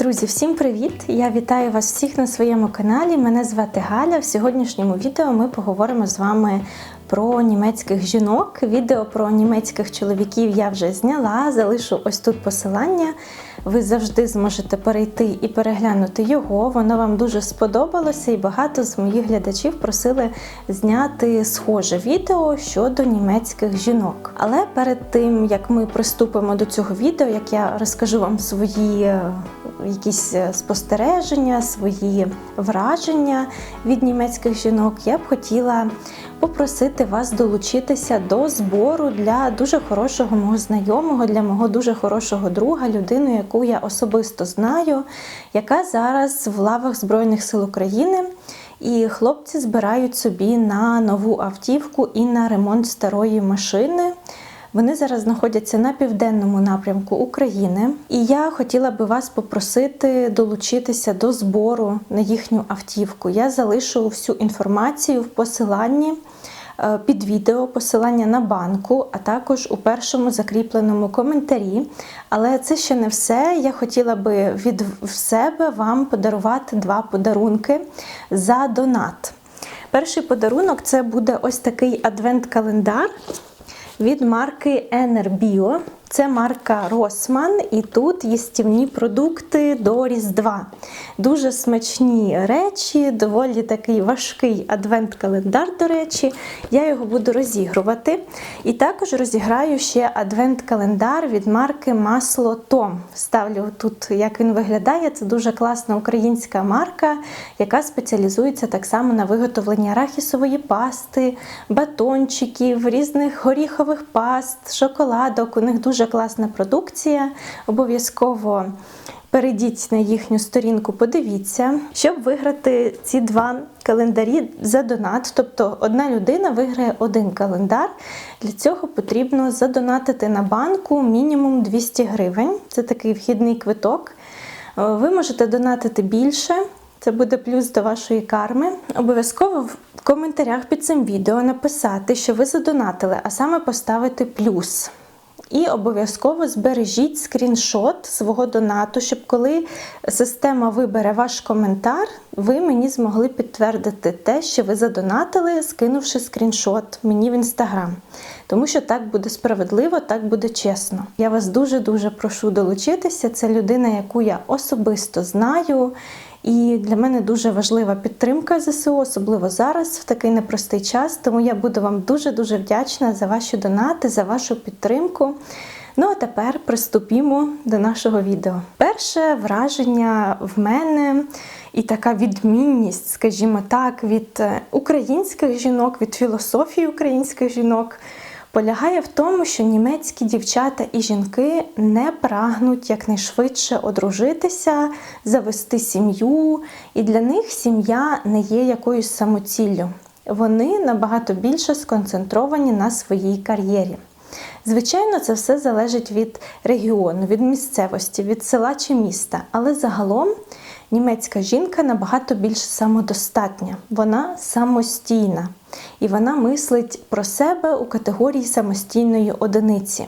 Друзі, всім привіт! Я вітаю вас всіх на своєму каналі. Мене звати Галя. В сьогоднішньому відео ми поговоримо з вами про німецьких жінок. Відео про німецьких чоловіків я вже зняла. Залишу ось тут посилання. Ви завжди зможете перейти і переглянути його. Воно вам дуже сподобалося, і багато з моїх глядачів просили зняти схоже відео щодо німецьких жінок. Але перед тим як ми приступимо до цього відео, як я розкажу вам свої е, якісь е, спостереження, свої враження від німецьких жінок, я б хотіла попросити вас долучитися до збору для дуже хорошого мого знайомого, для мого дуже хорошого друга, людину, яку я особисто знаю, яка зараз в лавах Збройних сил України. І хлопці збирають собі на нову автівку і на ремонт старої машини. Вони зараз знаходяться на південному напрямку України, і я хотіла би вас попросити долучитися до збору на їхню автівку. Я залишу всю інформацію в посиланні. е, Під відео посилання на банку, а також у першому закріпленому коментарі. Але це ще не все. Я хотіла би від себе вам подарувати два подарунки за донат. Перший подарунок це буде ось такий адвент-календар від марки Enerbio. Це марка Росман, і тут їстівні продукти до Різдва. Дуже смачні речі, доволі такий важкий адвент-календар, до речі. Я його буду розігрувати. І також розіграю ще адвент-календар від марки Масло Том. Ставлю тут, як він виглядає. Це дуже класна українська марка, яка спеціалізується так само на виготовленні арахісової пасти, батончиків, різних горіхових паст, шоколадок. У них дуже класна продукція. Обов'язково перейдіть на їхню сторінку, подивіться, щоб виграти ці два календарі за донат. Тобто одна людина виграє один календар. Для цього потрібно задонатити на банку мінімум 200 гривень. Це такий вхідний квиток. Ви можете донатити більше. Це буде плюс до вашої карми. Обов'язково в коментарях під цим відео написати, що ви задонатили, а саме поставити плюс. І обов'язково збережіть скріншот свого донату, щоб коли система вибере ваш коментар, ви мені змогли підтвердити те, що ви задонатили, скинувши скріншот мені в інстаграм. Тому що так буде справедливо, так буде чесно. Я вас дуже-дуже прошу долучитися. Це людина, яку я особисто знаю. І для мене дуже важлива підтримка ЗСУ, особливо зараз, в такий непростий час. Тому я буду вам дуже-дуже вдячна за ваші донати, за вашу підтримку. Ну а тепер приступімо до нашого відео. Перше враження в мене і така відмінність, скажімо так, від е, українських жінок, від філософії українських жінок. Полягає в тому, що німецькі дівчата і жінки не прагнуть якнайшвидше одружитися, завести сім'ю, і для них сім'я не є якоюсь самоціллю. Вони набагато більше сконцентровані на своїй кар'єрі. Звичайно, це все залежить від регіону, від місцевості, від села чи міста, але загалом німецька жінка набагато більш самодостатня, вона самостійна і вона мислить про себе у категорії самостійної одиниці.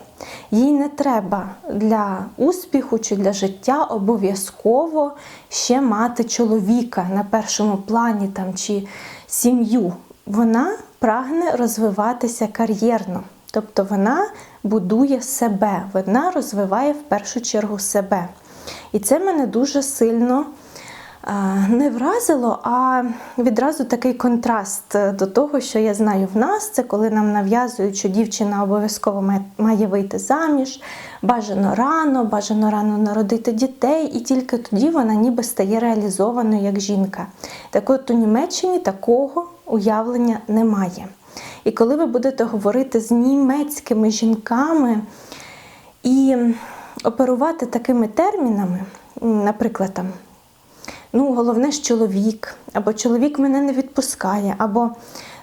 Їй не треба для успіху чи для життя обов'язково ще мати чоловіка на першому плані там, чи сім'ю. Вона прагне розвиватися кар'єрно. Тобто вона будує себе, вона розвиває в першу чергу себе. І це мене дуже сильно не вразило, а відразу такий контраст до того, що я знаю в нас, це коли нам нав'язують, що дівчина обов'язково має вийти заміж, бажано рано, бажано рано народити дітей, і тільки тоді вона ніби стає реалізованою як жінка. Так от у Німеччині такого уявлення немає. І коли ви будете говорити з німецькими жінками і оперувати такими термінами, наприклад, там, ну, головне ж чоловік, або чоловік мене не відпускає, або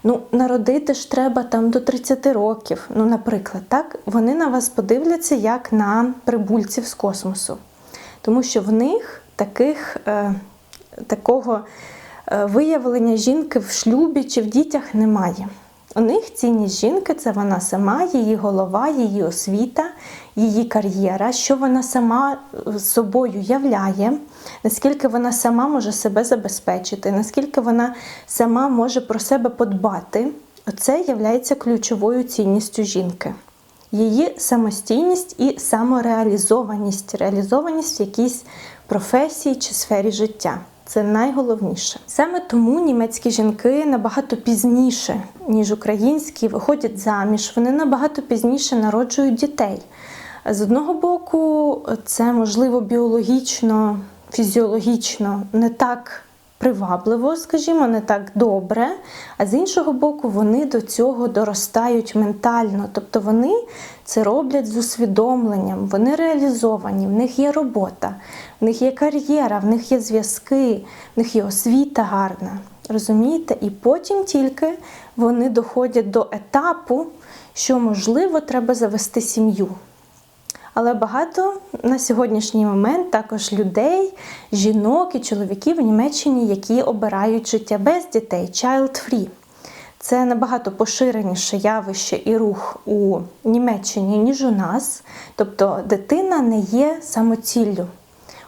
ну, народити ж треба там до 30 років, ну, наприклад, так, вони на вас подивляться як на прибульців з космосу. Тому що в них таких, е, такого е, виявлення жінки в шлюбі чи в дітях немає. У них цінність жінки це вона сама, її голова, її освіта, її кар'єра, що вона сама е, собою являє, наскільки вона сама може себе забезпечити, наскільки вона сама може про себе подбати. Оце є ключовою цінністю жінки. Її самостійність і самореалізованість, реалізованість в якійсь професії чи сфері життя. Це найголовніше. Саме тому німецькі жінки набагато пізніше, ніж українські, виходять заміж. Вони набагато пізніше народжують дітей. З одного боку, це можливо біологічно, фізіологічно не так привабливо, скажімо, не так добре. А з іншого боку, вони до цього доростають ментально. Тобто вони це роблять з усвідомленням, вони реалізовані, в них є робота, в них є кар'єра, в них є зв'язки, в них є освіта гарна. Розумієте? І потім тільки вони доходять до етапу, що можливо треба завести сім'ю. Але багато на сьогоднішній момент також людей, жінок і чоловіків в Німеччині, які обирають життя без дітей, child-free. Це набагато поширеніше явище і рух у Німеччині, ніж у нас. Тобто дитина не є самоціллю.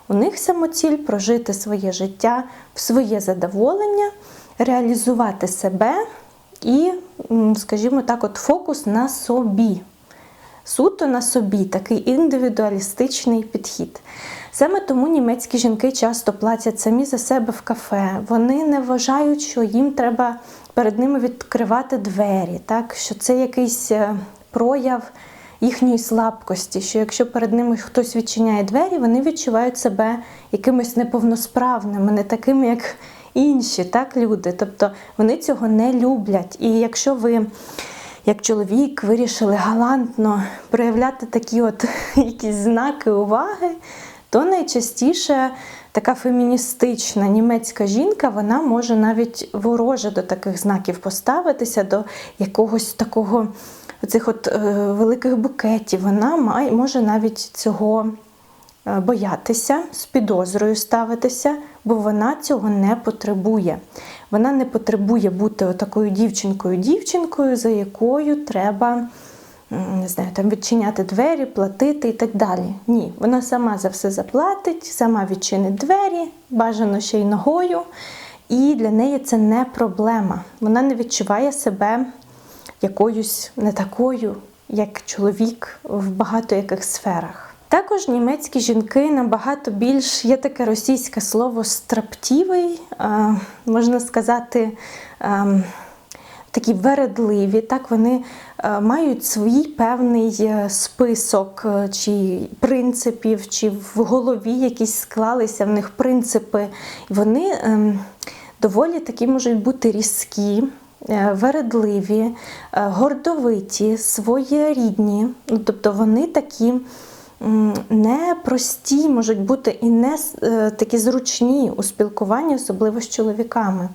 У них самоціль прожити своє життя в своє задоволення, реалізувати себе і, скажімо так, от фокус на собі суто на собі такий індивідуалістичний підхід. Саме тому німецькі жінки часто платять самі за себе в кафе. Вони не вважають, що їм треба перед ними відкривати двері, так? що це якийсь е, прояв їхньої слабкості, що якщо перед ними хтось відчиняє двері, вони відчувають себе якимись неповносправними, не такими, як інші так, люди. Тобто вони цього не люблять. І якщо ви як чоловік вирішили галантно проявляти такі от якісь знаки уваги, то найчастіше така феміністична німецька жінка вона може навіть вороже до таких знаків поставитися, до якогось такого цих от е, великих букетів. Вона має, може навіть цього е, боятися, з підозрою ставитися, бо вона цього не потребує. Вона не потребує бути такою дівчинкою-дівчинкою, за якою треба не знаю, там відчиняти двері, платити і так далі. Ні, вона сама за все заплатить, сама відчинить двері, бажано ще й ногою. І для неї це не проблема. Вона не відчуває себе якоюсь не такою, як чоловік в багато яких сферах. Також німецькі жінки набагато більш є таке російське слово страптівий, можна сказати, такі вередливі. Так вони мають свій певний е, список е, чи принципів, чи в голові якісь склалися в них принципи. Вони ем, доволі такі можуть бути різкі. Е, вередливі, гордовиті, своєрідні, ну, тобто вони такі не прості можуть бути і не е, такі зручні у спілкуванні, особливо з чоловіками.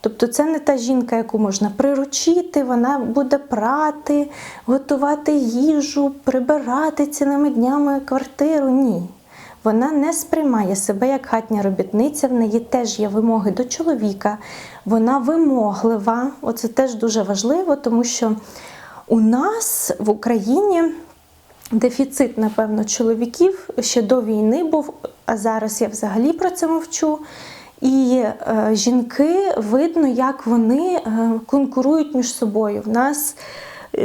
Тобто це не та жінка, яку можна приручити, вона буде прати, готувати їжу, прибирати цілими днями квартиру. Ні. Вона не сприймає себе як хатня робітниця, в неї теж є вимоги до чоловіка, вона вимоглива. Оце теж дуже важливо, тому що у нас в Україні дефіцит, напевно, чоловіків ще до війни був, а зараз я взагалі про це мовчу. І е, жінки видно, як вони е, конкурують між собою. В нас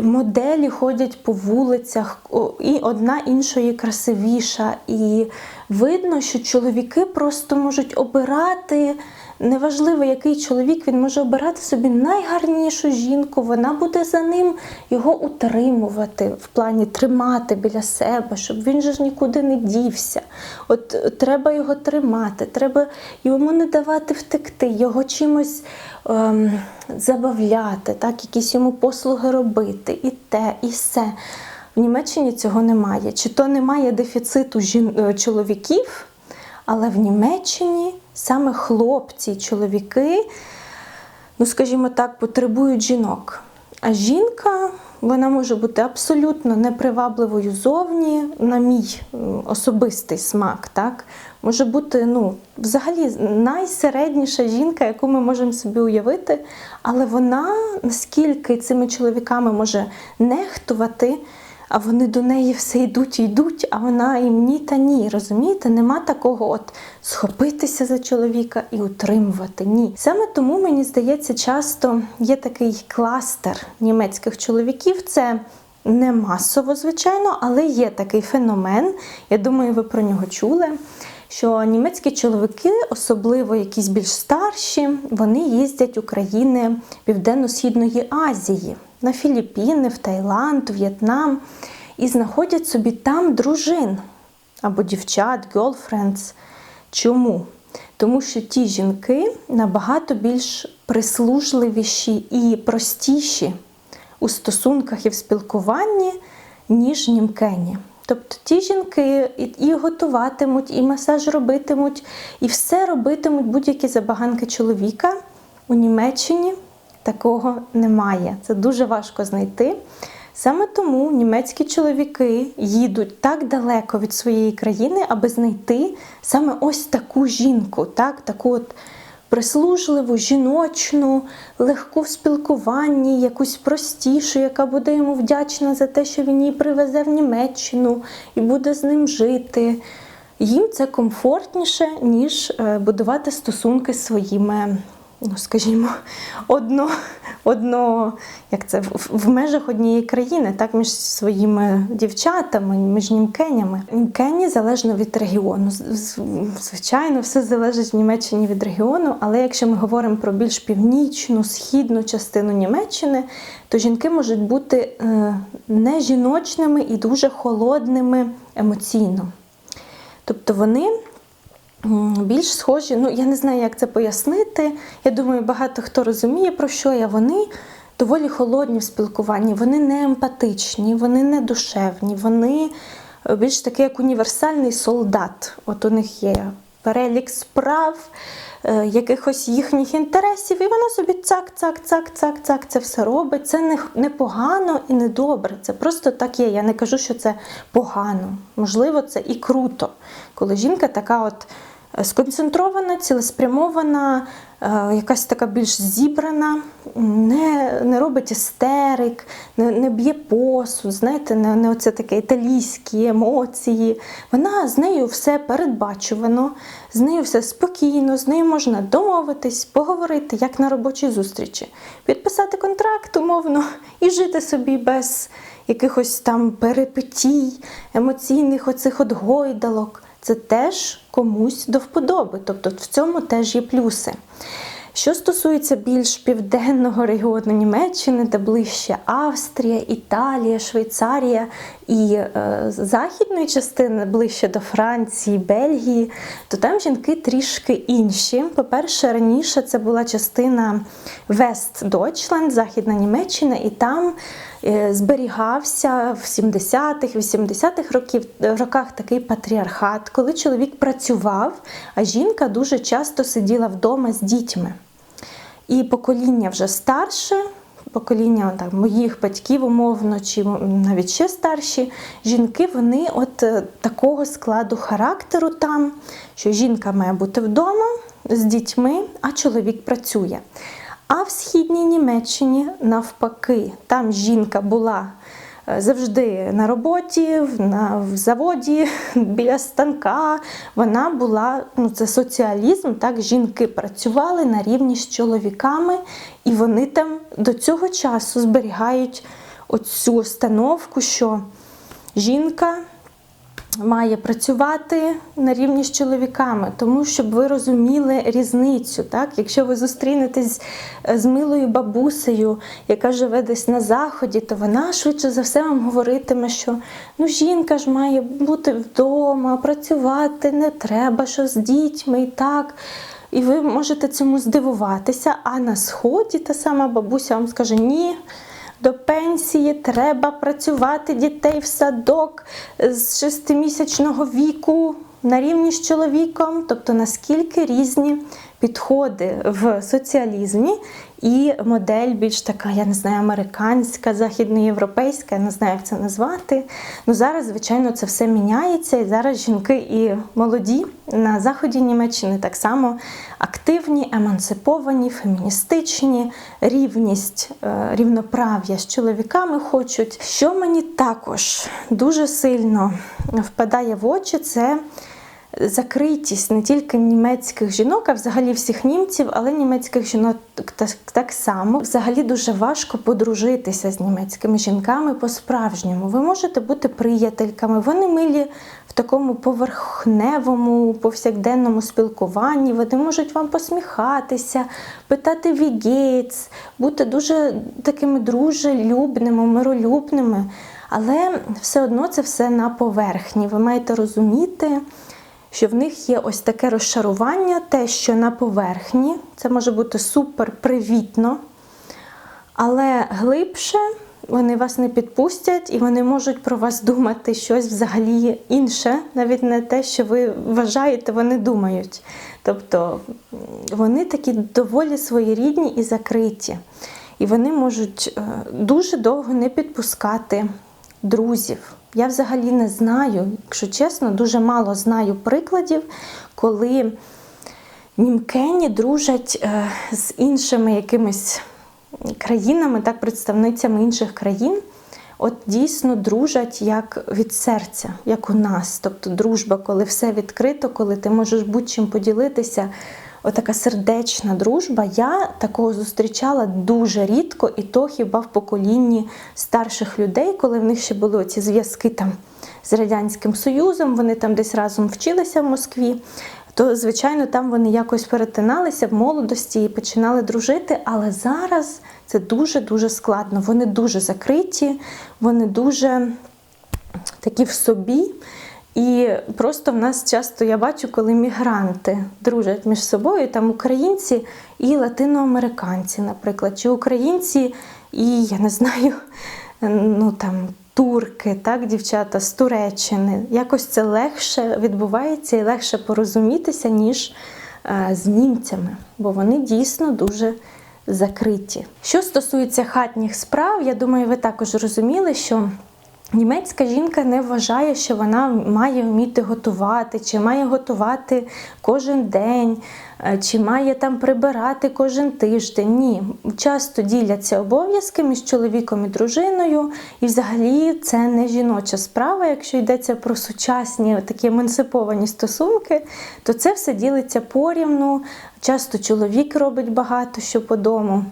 моделі ходять по вулицях, і одна іншої красивіша. І видно, що чоловіки просто можуть обирати неважливо, який чоловік, він може обирати собі найгарнішу жінку, вона буде за ним його утримувати, в плані тримати біля себе, щоб він же ж нікуди не дівся. От треба його тримати, треба йому не давати втекти, його чимось ем, забавляти, так, якісь йому послуги робити, і те, і все. В Німеччині цього немає. Чи то немає дефіциту жін... Е, чоловіків, але в Німеччині саме хлопці, чоловіки, ну, скажімо так, потребують жінок. А жінка Вона може бути абсолютно непривабливою зовні, на мій особистий смак. Так? Може бути ну, взагалі найсередніша жінка, яку ми можемо собі уявити, але вона наскільки цими чоловіками може нехтувати, а вони до неї все йдуть і йдуть, а вона їм ні та ні. Розумієте? Нема такого от схопитися за чоловіка і утримувати. Ні. Саме тому мені здається, часто є такий кластер німецьких чоловіків. Це не масово, звичайно, але є такий феномен. Я думаю, ви про нього чули. Що німецькі чоловіки, особливо якісь більш старші, вони їздять у країни Південно-Східної Азії, на Філіппіни, в Таїланд, В'єтнам і знаходять собі там дружин або дівчат, girlfriends. Чому? Тому що ті жінки набагато більш прислужливіші і простіші у стосунках і в спілкуванні, ніж німкені. Тобто ті жінки і, готуватимуть, і масаж робитимуть, і все робитимуть будь-які забаганки чоловіка. У Німеччині такого немає. Це дуже важко знайти. Саме тому німецькі чоловіки їдуть так далеко від своєї країни, аби знайти саме ось таку жінку, так, таку от прислужливу, жіночну, легку в спілкуванні, якусь простішу, яка буде йому вдячна за те, що він її привезе в Німеччину і буде з ним жити. Їм це комфортніше, ніж е, будувати стосунки з своїми, ну скажімо, одно, одно, як це в, межах однієї країни, так між своїми дівчатами, між німкенями. Німкені залежно від регіону. Звичайно, все залежить в Німеччині від регіону, але якщо ми говоримо про більш північну, східну частину Німеччини, то жінки можуть бути е, не жіночними і дуже холодними емоційно. Тобто вони більш схожі, ну я не знаю, як це пояснити. Я думаю, багато хто розуміє, про що я. Вони доволі холодні в спілкуванні, вони не емпатичні, вони не душевні, вони е, більш такий як універсальний солдат. От у них є перелік справ, е, якихось їхніх інтересів, і воно собі цак, цак, цак, цак, цак, це все робить. Це не, не погано і не добре. Це просто так є. Я не кажу, що це погано. Можливо, це і круто, коли жінка така от сконцентрована, цілеспрямована, е, якась така більш зібрана, не, не робить істерик, не, не б'є посуд, знаєте, не, не оце таке італійські емоції. Вона з нею все передбачувано, з нею все спокійно, з нею можна домовитись, поговорити, як на робочій зустрічі, підписати контракт умовно і жити собі без якихось там перепитій, емоційних оцих от гойдалок. Це теж комусь до вподоби, тобто в цьому теж є плюси. Що стосується більш південного регіону Німеччини, де ближче Австрія, Італія, Швейцарія і е, західної частини ближче до Франції, Бельгії, то там жінки трішки інші. По-перше, раніше це була частина Вест Дойчленд, Західна Німеччина, і там зберігався в 70-х, 80-х років, роках такий патріархат, коли чоловік працював, а жінка дуже часто сиділа вдома з дітьми. І покоління вже старше, покоління так, моїх батьків, умовно, чи навіть ще старші жінки, вони от е, такого складу характеру там, що жінка має бути вдома з дітьми, а чоловік працює. А в східній Німеччині навпаки, там жінка була е, завжди на роботі, на, в заводі, біля станка. Вона була, ну це соціалізм, так, жінки працювали на рівні з чоловіками, і вони там до цього часу зберігають оцю установку, що жінка має працювати на рівні з чоловіками, тому щоб ви розуміли різницю. Так? Якщо ви зустрінетесь е, з милою бабусею, яка живе десь на заході, то вона швидше за все вам говоритиме, що ну жінка ж має бути вдома, працювати не треба, що з дітьми і так. І ви можете цьому здивуватися, а на сході та сама бабуся вам скаже ні. До пенсії треба працювати дітей в садок з шестимісячного віку на рівні з чоловіком, тобто наскільки різні підходи в соціалізмі і модель більш така, я не знаю, американська, західноєвропейська, я не знаю, як це назвати. Ну зараз, звичайно, це все міняється, і зараз жінки і молоді на заході Німеччини так само активні, емансиповані, феміністичні, рівність, е, рівноправ'я з чоловіками хочуть. Що мені також дуже сильно впадає в очі, це закритість не тільки німецьких жінок, а взагалі всіх німців, але німецьких жінок так, само. Взагалі дуже важко подружитися з німецькими жінками по-справжньому. Ви можете бути приятельками, вони милі в такому поверхневому, повсякденному спілкуванні. Вони можуть вам посміхатися, питати вігець, бути дуже такими дружелюбними, миролюбними. Але все одно це все на поверхні. Ви маєте розуміти, що в них є ось таке розчарування, те, що на поверхні, це може бути супер привітно, але глибше вони вас не підпустять і вони можуть про вас думати щось взагалі інше, навіть не те, що ви вважаєте, вони думають. Тобто вони такі доволі своєрідні і закриті. І вони можуть е, дуже довго не підпускати друзів. Я взагалі не знаю, якщо чесно, дуже мало знаю прикладів, коли німкені дружать е, з іншими якимись країнами, так, представницями інших країн. От дійсно дружать як від серця, як у нас. Тобто дружба, коли все відкрито, коли ти можеш будь-чим поділитися. Отака сердечна дружба. Я такого зустрічала дуже рідко, і то хіба в поколінні старших людей, коли в них ще були ці зв'язки там з Радянським Союзом, вони там десь разом вчилися в Москві. То, звичайно, там вони якось перетиналися в молодості і починали дружити. Але зараз це дуже-дуже складно. Вони дуже закриті, вони дуже такі в собі. І просто в нас часто я бачу, коли мігранти дружать між собою, там українці і латиноамериканці, наприклад, чи українці і я не знаю, ну там турки, так, дівчата з Туреччини. Якось це легше відбувається і легше порозумітися, ніж е, з німцями, бо вони дійсно дуже закриті. Що стосується хатніх справ, я думаю, ви також розуміли, що. Німецька жінка не вважає, що вона має вміти готувати, чи має готувати кожен день, е, чи має там прибирати кожен тиждень. Ні, часто діляться обов'язки між чоловіком і дружиною, і взагалі це не жіноча справа. Якщо йдеться про сучасні такі емансиповані стосунки, то це все ділиться порівну. Часто чоловік робить багато що по дому.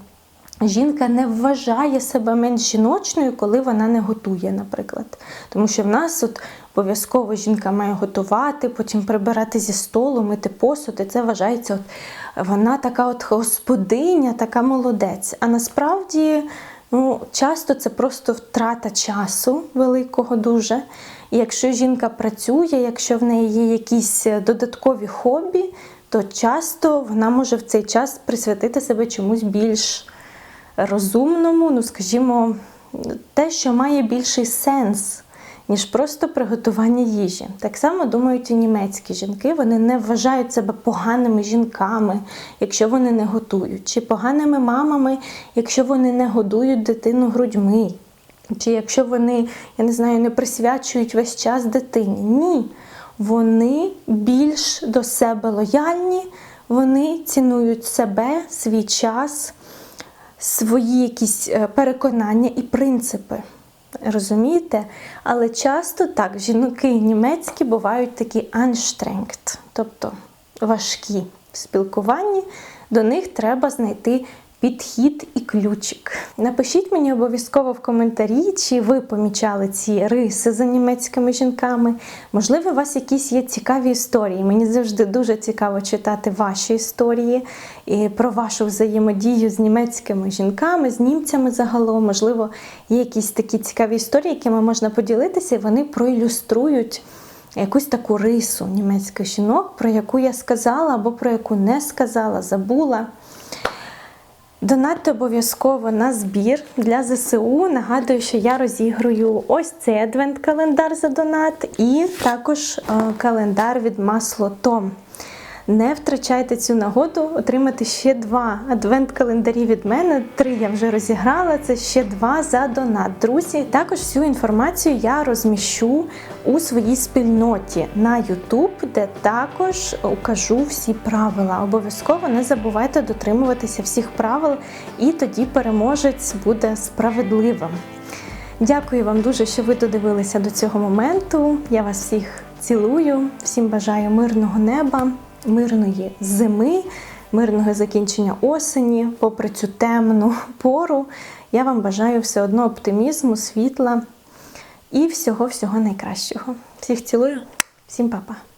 Жінка не вважає себе менш жіночною, коли вона не готує, наприклад. Тому що в нас от обов'язково жінка має готувати, потім прибирати зі столу, мити посуд, і це вважається, от вона така от господиня, така молодець. А насправді ну, часто це просто втрата часу великого дуже. І якщо жінка працює, якщо в неї є якісь додаткові хобі, то часто вона може в цей час присвятити себе чомусь більш розумному, ну скажімо, те, що має більший сенс, ніж просто приготування їжі. Так само думають і німецькі жінки, вони не вважають себе поганими жінками, якщо вони не готують, чи поганими мамами, якщо вони не годують дитину грудьми. Чи якщо вони, я не знаю, не присвячують весь час дитині. Ні. Вони більш до себе лояльні, вони цінують себе, свій час, свої якісь е, переконання і принципи. Розумієте? Але часто так, жінки німецькі бувають такі anstrenged, тобто важкі в спілкуванні, до них треба знайти підхід і ключик. Напишіть мені обов'язково в коментарі, чи ви помічали ці риси за німецькими жінками. Можливо, у вас якісь є цікаві історії. Мені завжди дуже цікаво читати ваші історії про вашу взаємодію з німецькими жінками, з німцями загалом. Можливо, є якісь такі цікаві історії, якими можна поділитися, і вони проілюструють. Якусь таку рису німецьких жінок, про яку я сказала або про яку не сказала, забула. Донатьте обов'язково на збір для ЗСУ. Нагадую, що я розігрую ось цей адвент-календар за донат, і також е, календар від Масло Том. Не втрачайте цю нагоду отримати ще два адвент-календарі від мене. Три я вже розіграла. Це ще два за донат. Друзі, також всю інформацію я розміщу у своїй спільноті на YouTube, де також укажу всі правила. Обов'язково не забувайте дотримуватися всіх правил, і тоді переможець буде справедливим. Дякую вам дуже, що ви додивилися до цього моменту. Я вас всіх цілую, всім бажаю мирного неба, мирної зими, мирного закінчення осені, попри цю темну пору. Я вам бажаю все одно оптимізму, світла і всього-всього найкращого. Всіх цілую, всім па-па!